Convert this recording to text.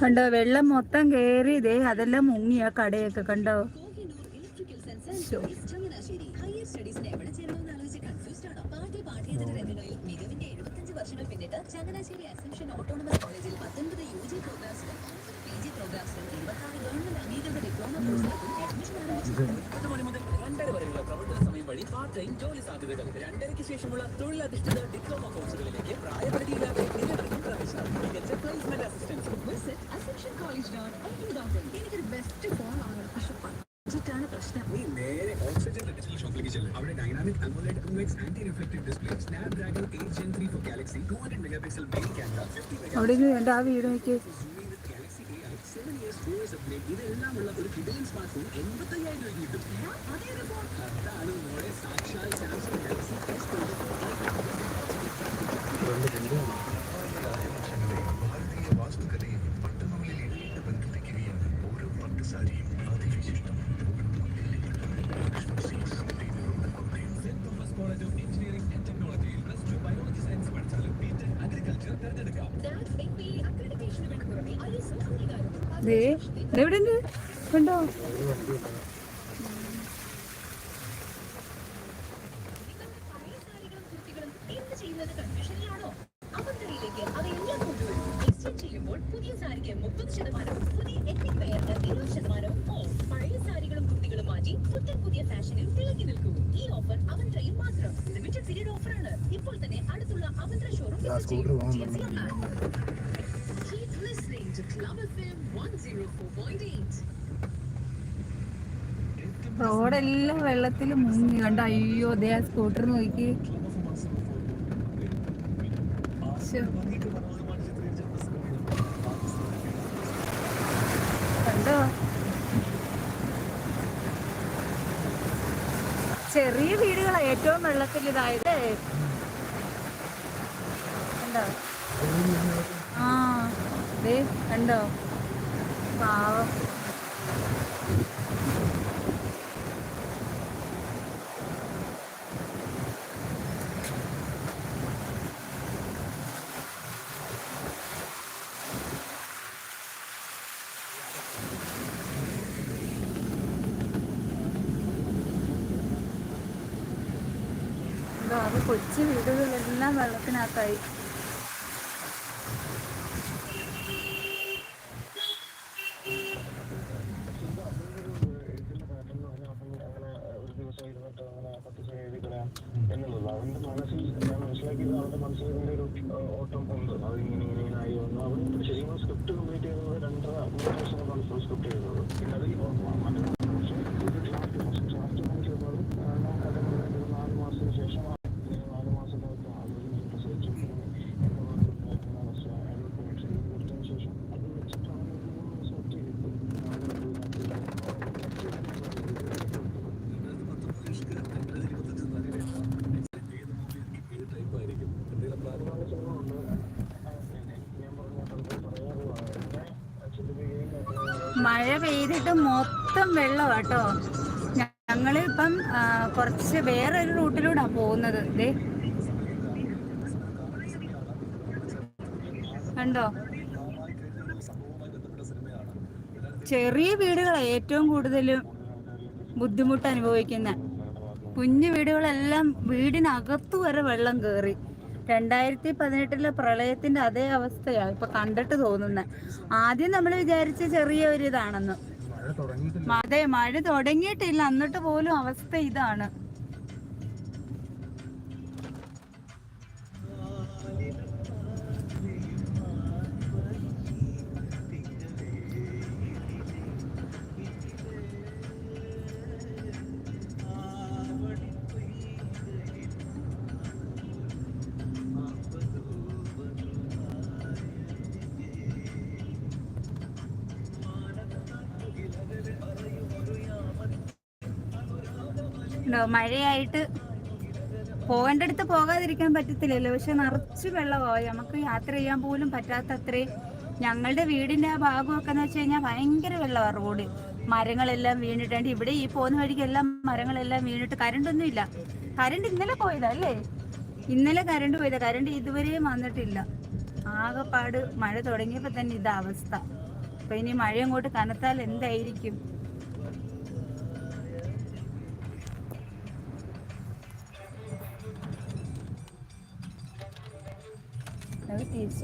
കണ്ടോ വെള്ളം മൊത്തം കേറി ഇതേ അതെല്ലാം മുങ്ങിയ കടയൊക്കെ കണ്ടോ? ജോലി സാധ്യതകൾ രണ്ടരയ്ക്ക് ശേഷമുള്ള തൊഴിലധിഷ്ഠിത ഡിപ്ലോമ കോഴ്സുകളിലേക്ക് confused dynamic AMOLED 2x anti reflective display Snapdragon 8 Gen 3 for Galaxy 200 megapixel main camera 50 mega അവിടെ കണ്ട ആ വീട് നോക്കി zooming with Galaxy AI 7 years OS update ഇതെല്ലാം ഉള്ള ഒരു കിടിലൻ സ്മാർട്ട് ഫോൺ 85000 രൂപ കിട്ടും അതേത് ഫോൺ അതാണ് മോളെ സാക്ഷാൽ സാംസങ് ഗാലക്സി S24 ഭാരതീയ മാറ്റി പുത്തൻ പുതിയ ഫാഷനിൽ തിളങ്ങി നിൽക്കൂ ഈ ഓഫർ അവന്തരയിൽ മാത്രം. ലിമിറ്റഡ് പീരീഡ് ഓഫറാണ് ഇപ്പോൾ തന്നെ അടുത്തുള്ള സ്കൂട്ടർ പോകാൻ 104.8. റോഡെല്ലാം വെള്ളത്തിൽ മുങ്ങി. കണ്ട? അയ്യോ ദേ ആ സ്കൂട്ടർ നോക്കി. കണ്ടോ? ചെറിയ വീടുകളാണ് ഏറ്റവും വെള്ളത്തിൽ ഇതായത് കണ്ടോ? ആ ദേ കണ്ടോ? പാവം. അത് കൊച്ചു വീടുകളെല്ലാം വെള്ളത്തിനകത്തായി. അവന്റെ മനസ്സിൽ ഇങ്ങനെ ഒരു ഓട്ടം ഉണ്ട്. അത് ഇങ്ങനെ ഇങ്ങനെ ആയി വന്നു. അവർ ശരിക്കും സ്ക്രിപ്റ്റ് കംപ്ലീറ്റ് ചെയ്യുന്നത് രണ്ടര മൂന്ന് ദിവസം കൊണ്ടാണ് ഫുൾ സ്ക്രിപ്റ്റ് ചെയ്തത് പിന്നെ അത് മഴ പെയ്തിട്ട് മൊത്തം വെള്ളം കേട്ടോ ഞങ്ങൾ ഇപ്പം കുറച്ച് വേറൊരു റൂട്ടിലൂടെ പോകുന്നത്. ദേ. കണ്ടോ? ചെറിയ വീടുകളാണ് ഏറ്റവും കൂടുതൽ ബുദ്ധിമുട്ട് അനുഭവിക്കുന്ന. കുഞ്ഞു വീടുകളെല്ലാം വീടിനകത്തു വരെ വെള്ളം കയറി രണ്ടായിരത്തി പതിനെട്ടിലെ പ്രളയത്തിന്റെ അതേ അവസ്ഥയാണ് ഇപ്പൊ കണ്ടിട്ട് തോന്നുന്നത് ആദ്യം നമ്മൾ വിചാരിച്ച ചെറിയ ഒരു ഇതാണെന്ന്. അതെ മഴ തുടങ്ങിയിട്ടില്ല. എന്നിട്ട് പോലും അവസ്ഥ ഇതാണ്. മഴയായിട്ട് പോകേണ്ടടുത്ത് പോകാതിരിക്കാൻ പറ്റത്തില്ലല്ലോ. പക്ഷെ നിറച്ച് വെള്ളമായി നമുക്ക് യാത്ര ചെയ്യാൻ പോലും പറ്റാത്ത ഞങ്ങളുടെ വീടിന്റെ ആ ഭാഗമൊക്കെ എന്ന് വെച്ച് കഴിഞ്ഞാൽ ഭയങ്കര വെള്ളമാണ് റോഡ്. മരങ്ങളെല്ലാം വീണിട്ടുണ്ട്. ഇവിടെ ഈ പോകുന്ന വഴിക്ക് എല്ലാം മരങ്ങളെല്ലാം വീണിട്ട് കരണ്ടൊന്നും ഇല്ല കരണ്ട് ഇന്നലെ പോയതാ അല്ലേ? ഇന്നലെ കരണ്ട് പോയതാ. കരണ്ട് ഇതുവരെയും വന്നിട്ടില്ല. ആകെപ്പാട് മഴ തുടങ്ങിയപ്പോൾ തന്നെ ഇതാ അവസ്ഥ. അപ്പൊ ഇനി മഴ അങ്ങോട്ട് കനത്താൽ എന്തായിരിക്കും? അത് തിരിച്ച്